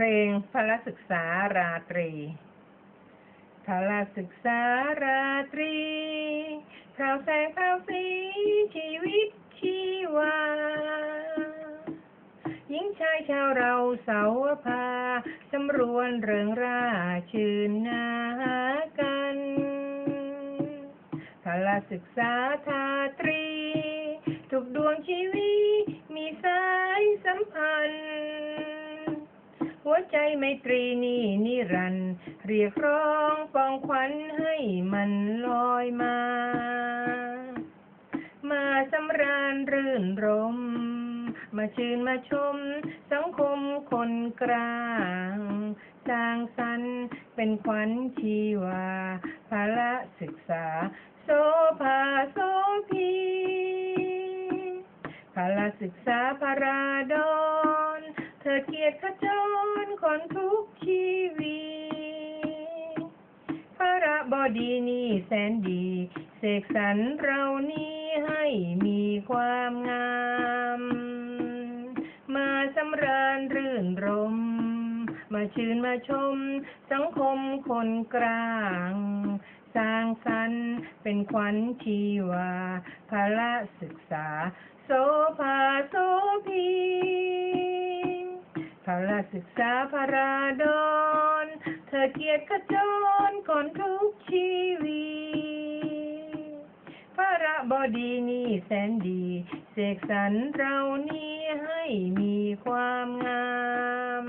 เพลงพละศึกษาราตรีพละศึกษาราตรีข่าวแสงข่าวสีชีวิตชีวาหญิงชายชาวเราเสาวพาสำรวนเริงราชื่นนากันพละศึกษาทาตรี ทุกดวงชีวิต ใจไมตรีนี่นิรันดร์เรียกร้องปองขวัญให้มันลอยมา มาสำราญรื่นรม มาชื่นมาชม สังคมคนกลางสร้างสรรค์เป็นขวัญชีวาภาละศึกษา โสภาโสพีภาละศึกษาพาราดอนเธอเกียรติขจร คนทุกชีวีพระบดีนี่แสนดี เสกสรรเรานี้ให้มีความงาม มาสำราญรื่นรม มาชื่นมาชม สังคมคนกลางสร้างสรรค์เป็นขวัญชีวาภาละศึกษา โสภาโสพี ศึกษาพาราดอนเธอเกียรติขจรคนทุกชีวีพระบดีนี่แสนดี เสกสรรเรานี้ให้มีความงาม